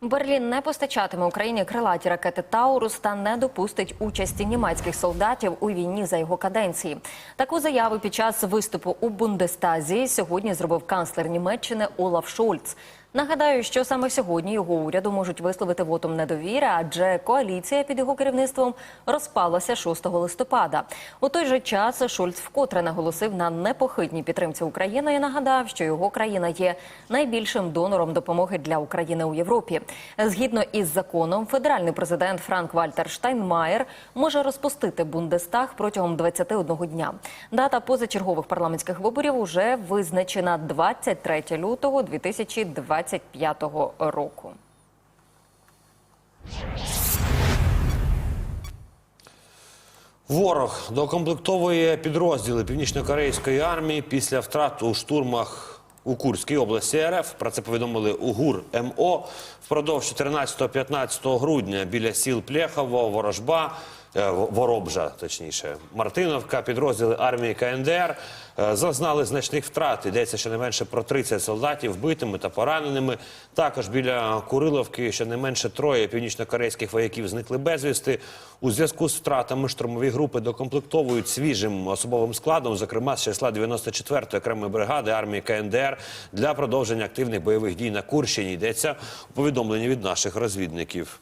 Берлін не постачатиме Україні крилаті ракети Таурус та не допустить участі німецьких солдатів у війні за його каденції. Таку заяву під час виступу у Бундестазі сьогодні зробив канцлер Німеччини Олаф Шольц. Нагадаю, що саме сьогодні його уряду можуть висловити вотом недовіри, адже коаліція під його керівництвом розпалася 6 листопада. У той же час Шольц вкотре наголосив на непохитній підтримці України і нагадав, що його країна є найбільшим донором допомоги для України у Європі. Згідно із законом, федеральний президент Франк Вальтер Штайнмаєр може розпустити Бундестаг протягом 21 дня. Дата позачергових парламентських виборів уже визначена 23 лютого 2025 року. Ворог докомплектовує підрозділи північно-корейської армії після втрат у штурмах у Курській області РФ. Про це повідомили у ГУР МО впродовж 14-15 грудня біля сіл Плєхово, Ворожба. Е, Воробжа, точніше, Мартиновка, підрозділи армії КНДР е, зазнали значних втрат. Йдеться щонайменше про 30 солдатів вбитими та пораненими. Також біля Куриловки щонайменше троє північно-корейських вояків зникли безвісти. У зв'язку з втратами штурмові групи докомплектовують свіжим особовим складом, зокрема з числа 94-ї окремої бригади армії КНДР для продовження активних бойових дій на Курщині. Йдеться у повідомленні від наших розвідників.